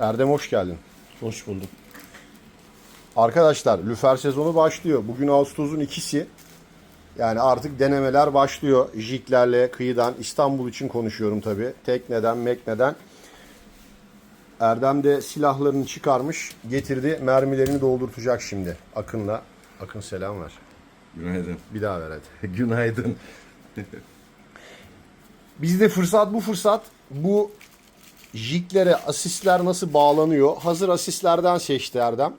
Erdem hoş geldin. Hoş buldum. Arkadaşlar lüfer sezonu başlıyor. Bugün Ağustos'un ikisi. Yani artık denemeler başlıyor. Jiklerle kıyıdan İstanbul için konuşuyorum tabi. Tekneden, mekneden. Erdem de silahlarını çıkarmış, getirdi. Mermilerini doldurtacak şimdi. Akın'la. Akın selam ver. Günaydın. Bir daha ver hadi. Günaydın. Bizde fırsat bu fırsat. Bu jiklere asistler nasıl bağlanıyor? Hazır asistlerden seçti Erdem.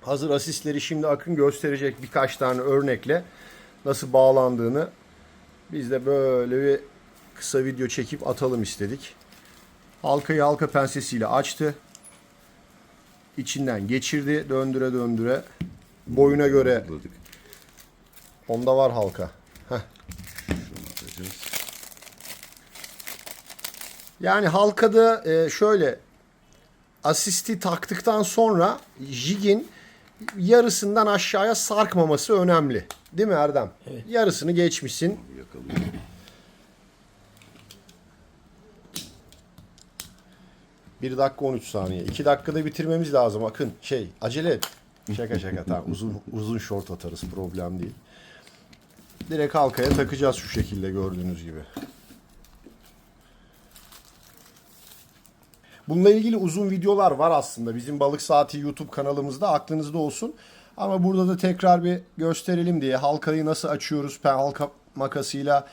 Hazır asistleri şimdi Akın gösterecek birkaç tane örnekle nasıl bağlandığını. Biz de böyle bir kısa video çekip atalım istedik. Halkayı halka pensesiyle açtı. İçinden geçirdi döndüre döndüre. Boyuna göre onda var halka. Heh. Yani halkada e, şöyle asisti taktıktan sonra jigin yarısından aşağıya sarkmaması önemli. Değil mi Erdem? Evet. Yarısını geçmişsin. Bir dakika 13 saniye. 2 dakikada bitirmemiz lazım Akın. Şey acele et. Şaka şaka tamam uzun uzun short atarız problem değil. Direkt halkaya takacağız şu şekilde gördüğünüz gibi. Bununla ilgili uzun videolar var aslında. Bizim Balık Saati YouTube kanalımızda aklınızda olsun. Ama burada da tekrar bir gösterelim diye halkayı nasıl açıyoruz, pen halka makasıyla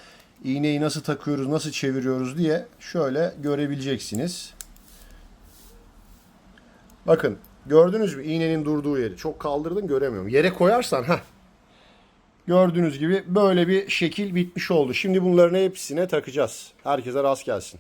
iğneyi nasıl takıyoruz, nasıl çeviriyoruz diye şöyle görebileceksiniz. Bakın gördünüz mü iğnenin durduğu yeri. Çok kaldırdın göremiyorum. Yere koyarsan ha. Gördüğünüz gibi böyle bir şekil bitmiş oldu. Şimdi bunların hepsine takacağız. Herkese rast gelsin.